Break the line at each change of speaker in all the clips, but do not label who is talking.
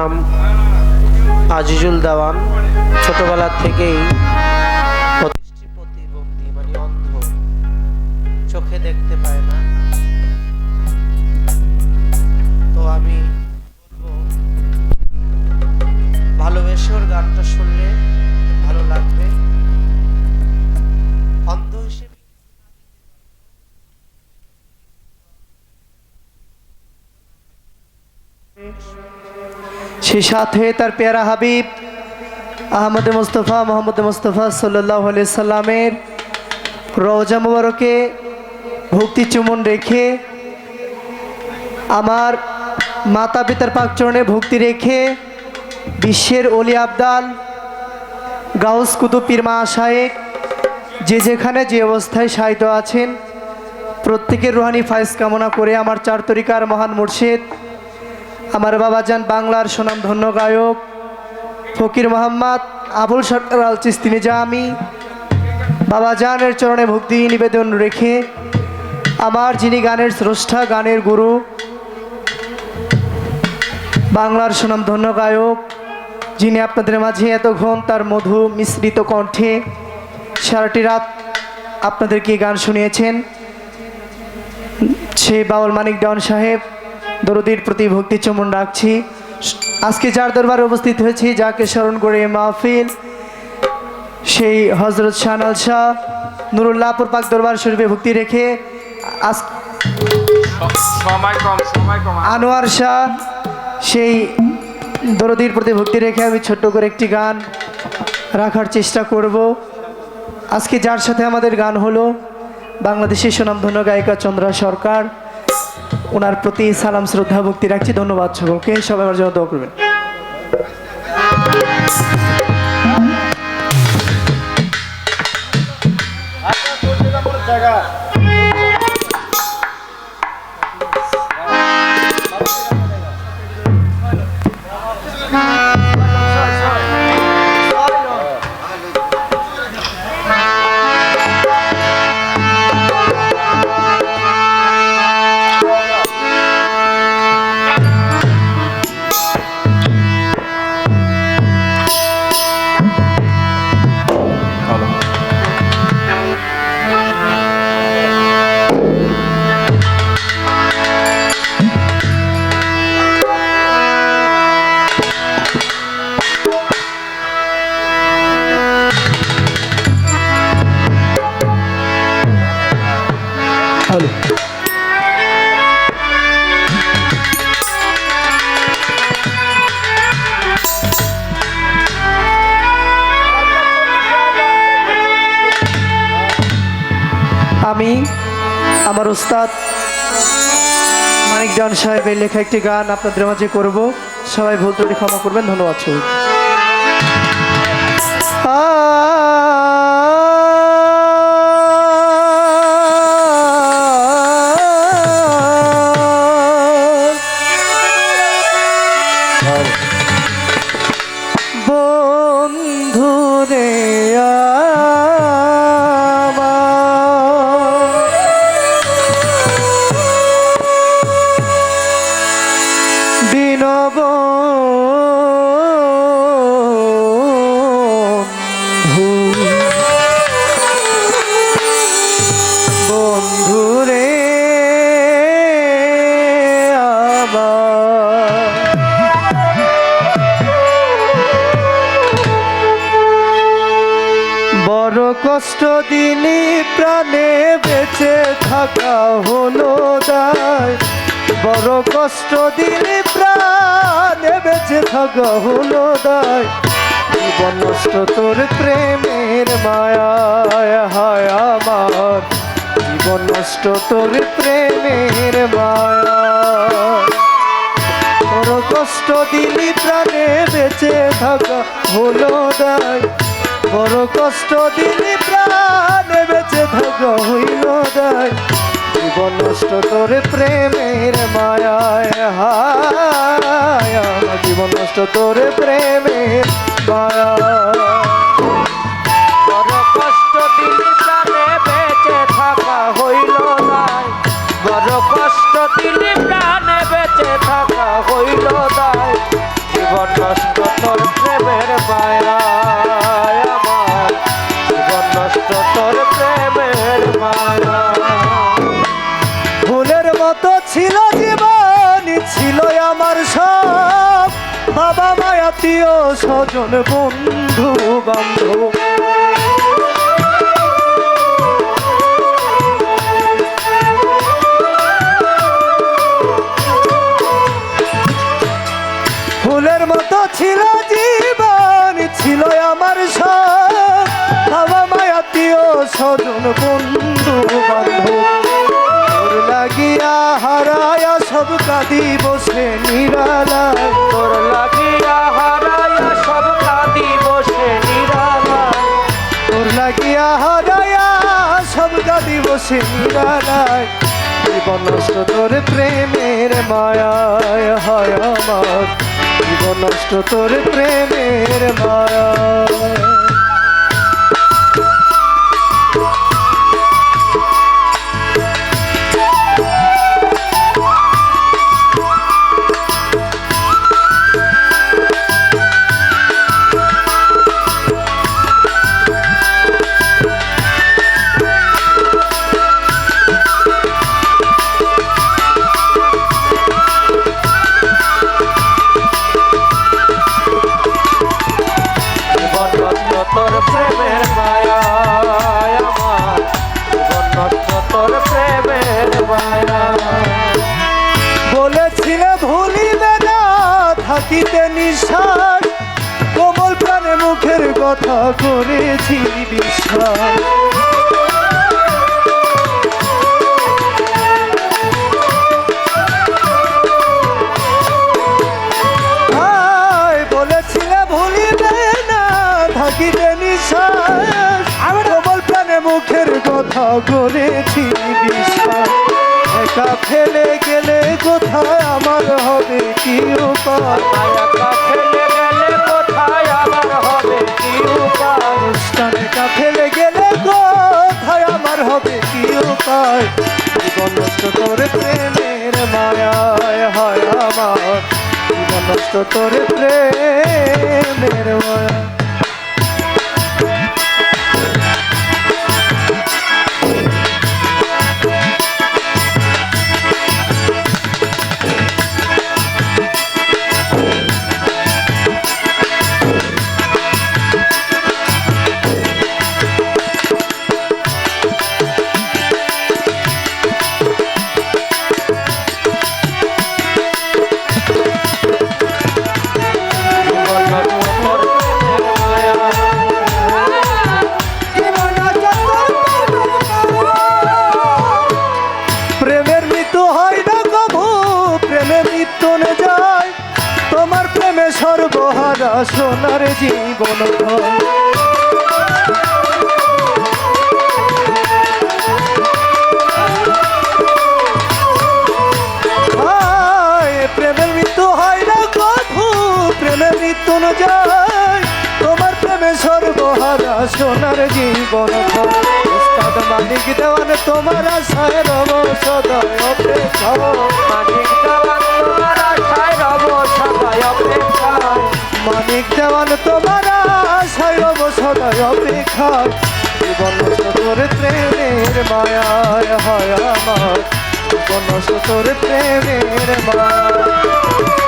নাম আজিজুল দেওয়ান। ছোটবেলা থেকেই
সাথে তার পেয়ারা হাবিব, আহমদ মুস্তফা, মোহাম্মদ মুস্তফা সাল্লাহ সাল্লামের রওজা মুবারকে ভক্তি চুমন রেখে, আমার মাতা পিতার পাকচরণে ভক্তি রেখে বিশ্বের অলি আবদাল, গাউস কুতুব পীরমা শায়েক যে যেখানে যে অবস্থায় সাহিত্য আছেন, প্রত্যেকের রুহানি ফাইজ কামনা করে আমার চার তরিকার মহান মুর্শিদ আমার বাবা যান বাংলার সুনাম ধন্য গায়ক, ফকির মোহাম্মদ আবুল সরকার আল আমি বাবা বাবাজানের চরণে ভক্তি নিবেদন রেখে আমার যিনি গানের স্রষ্টা, গানের গুরু, বাংলার সুনাম ধন্য গায়ক, যিনি আপনাদের মাঝে এতক্ষণ তার মধু মিশ্রিত কণ্ঠে সারাটি রাত আপনাদেরকে গান শুনিয়েছেন সেই বাউল মানিক ডন সাহেব। দরদির প্রতি ভক্তি চমন রাখছি। আজকে যার দরবারে উপস্থিত হয়েছি, যাকে স্মরণ করে মাহফিল, সেই হজরত শাহনাল শাহ নুরুল্লাহপুর পাক দরবার শরীফে ভক্তি রেখে আনোয়ার শাহ, সেই দরদির প্রতি ভক্তি রেখে আমি ছোট্ট করে একটি গান রাখার চেষ্টা করব। আজকে যার সাথে আমাদের গান হলো বাংলাদেশের সুনামধন্য গায়িকা চন্দ্রা সরকার। ওনার প্রতি সালাম শ্রদ্ধা ভক্তি রাখছি। ধন্যবাদ সকলকে। সবাই আমার জন্য দোয়া করবেন। হ্যালো আমি, আমার উস্তাদ মানিক জন সাহেবের লেখা একটি গান আপনাদের মাঝে করব। সবাই ভুল ত্রুটি ক্ষমা করবেন, ধন্যবাদ সবাই কষ্ট দিলি প্রাণে বেঁচে থাকা হলো দায় জীবন নষ্ট তোর প্রেমের মায়ায়, হায় আমার। জীবন নষ্ট তোর প্রেমের মায়া বড় কষ্ট দিলি প্রাণে বেঁচে থাকা হলো দায় বড় কষ্ট দিলি প্রাণে বেঁচে থাকা হইল দায় জীবন নষ্ট তোর প্রেমের মায়ায় হায়। জীবন নষ্ট তোর প্রেমের মায়া ছিল জীবন ছিল আমার সব। বাবা মায়াতীয় স্বজন বন্ধু বান্ধব বসে নিরালায় জীবন নষ্ট তোর প্রেমের মায়ায় হয় আমার। জীবন নষ্ট তোর প্রেমের মায়ায়। থাকিতে নিঃশ্বাস কোমল প্রাণে মুখের কথা করেছি বিশ্বাস নিঃশ্বাস কোমল প্রাণে মুখের কথা করেছি বিশ্বাস একা ফেলে কোথায় আমার হবে কি উপায়?
ফেলে গেলে কোথায় আবার হবে কি উপায়
অনুষ্ঠান ফেলে গেলে কোথায় আমার হবে কি উপায়? জীবন নষ্ট করে প্রেমের মায়ায় হয় আমার। জীবন নষ্ট করে প্রেমের মায়া
প্রেমের
যায়। তোমার প্রেমে সর্বহারা সোনার জীবন। উস্তাদ মালিক দেওয়ান তোমার আশায় রব সদয় অপেক্ষা।
মাঝিক দেওয়ান তোমার আশায় রব সবাই অপেক্ষায়
মানিক দেওয়ান তোমার আশায় রব সদয় অপেক্ষায় জীবন করে প্রেমের মায়ায় হয় আমার। জীবন নষ্ট প্রেমের মায়া।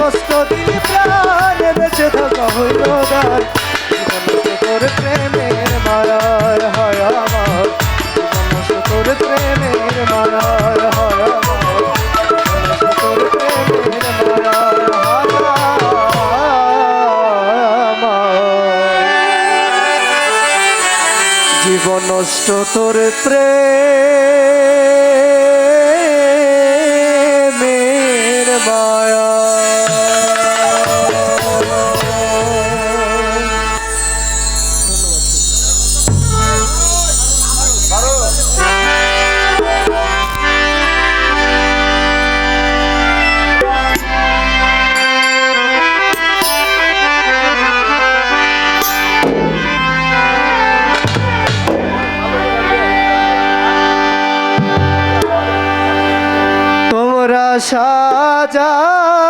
কষ্ট দিলি প্রাণে বেঁচে থাকা
জীবন নষ্ট করে প্রেমের মায়ায় হয় আমার। করে প্রেমের মায়ায় হয় নষ্ট তোর প্রেমের মায়া সাজাও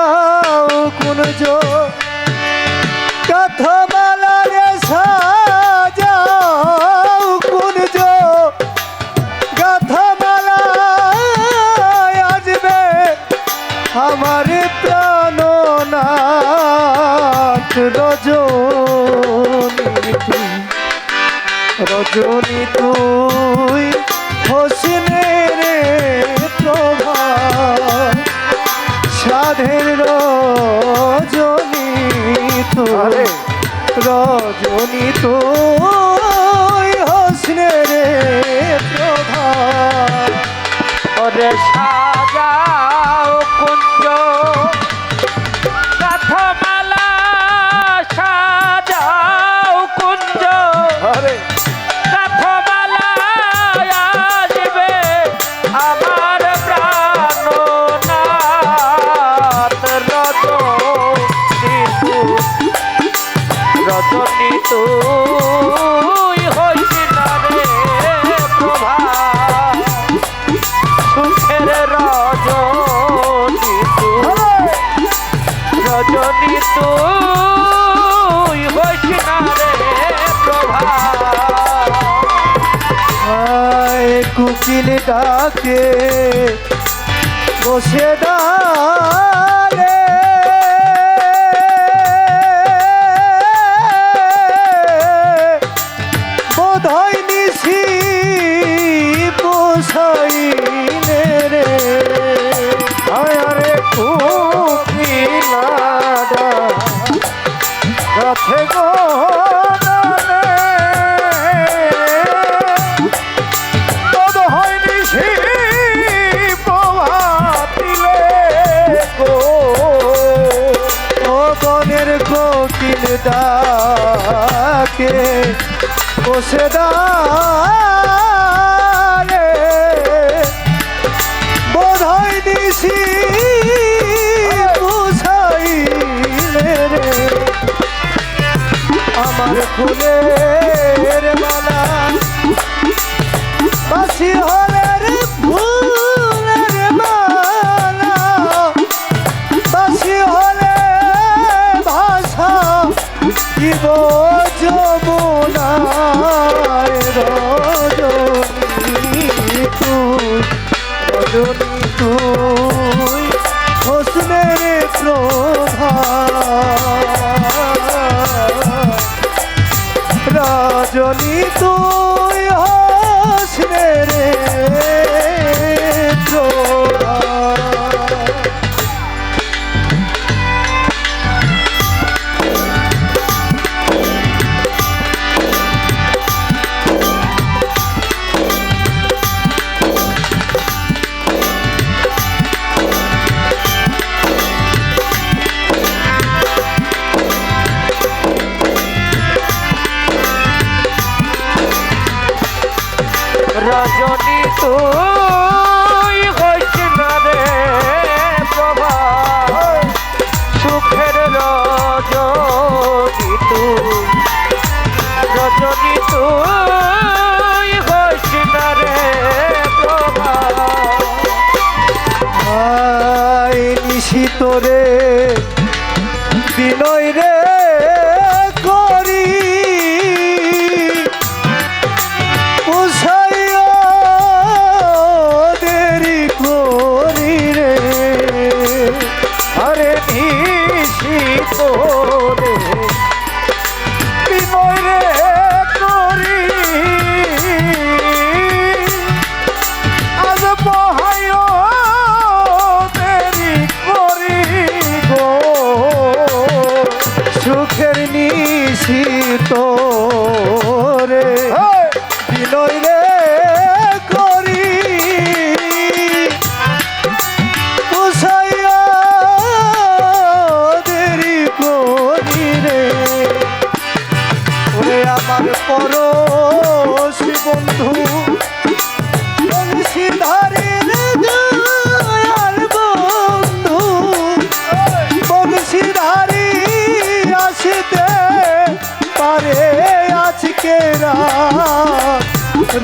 কুঞ্জ কথমালা রে সাজাও কোন কুঞ্জ কথমালা আসবে আমার প্রাণ প্রাণনাথ রজনী। রজনী তুই। রজনী তুই হোসেনের প্রভা
ওরে রজনী তুই হইস না রে প্রভা। সুখের রজনী তুই রজনী তুই হইস না প্রভা।
কুকিল ডাকে, বসে ডালে ডাকে বসে দাঁড়ে বোধ হয় দিছি বুঝাইলে রে। আমার ফুলের মালা বাসি হলে রজনী de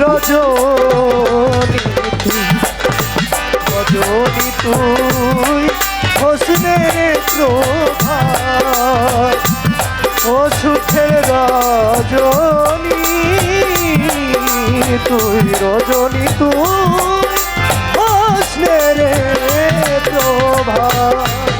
রজনী রজনী তুই হোসনের প্রভাত ও সুখের রজনী তুই রজনী তুই হোসনের প্রভাত।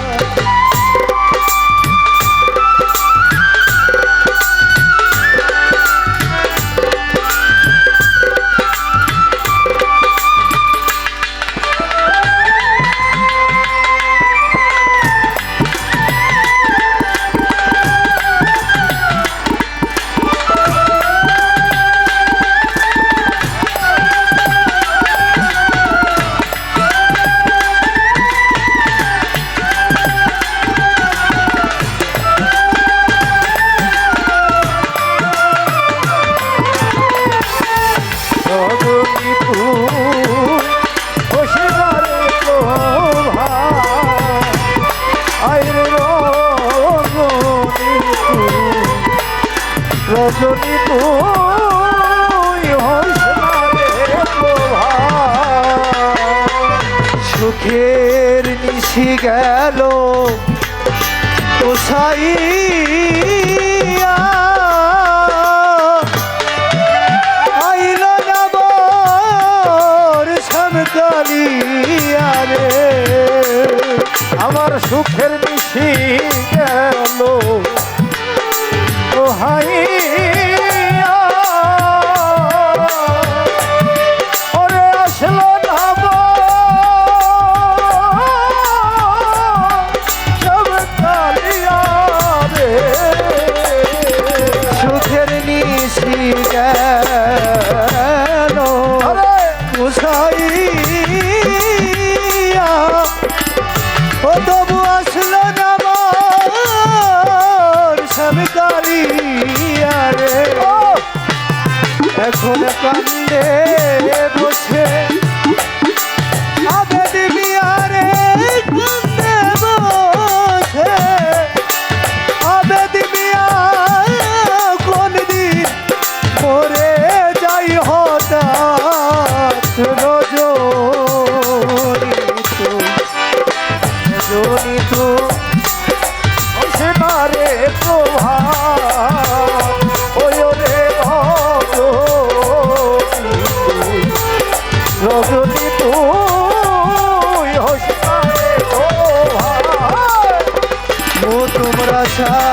গেল। উসাইয়া আইল না বর সামদালিয়া রে। আমার সুখের মিশি গেল। ওহাইয়া রে এখন কান্দে বসে। যদি তুই হোস মো তোমরা চা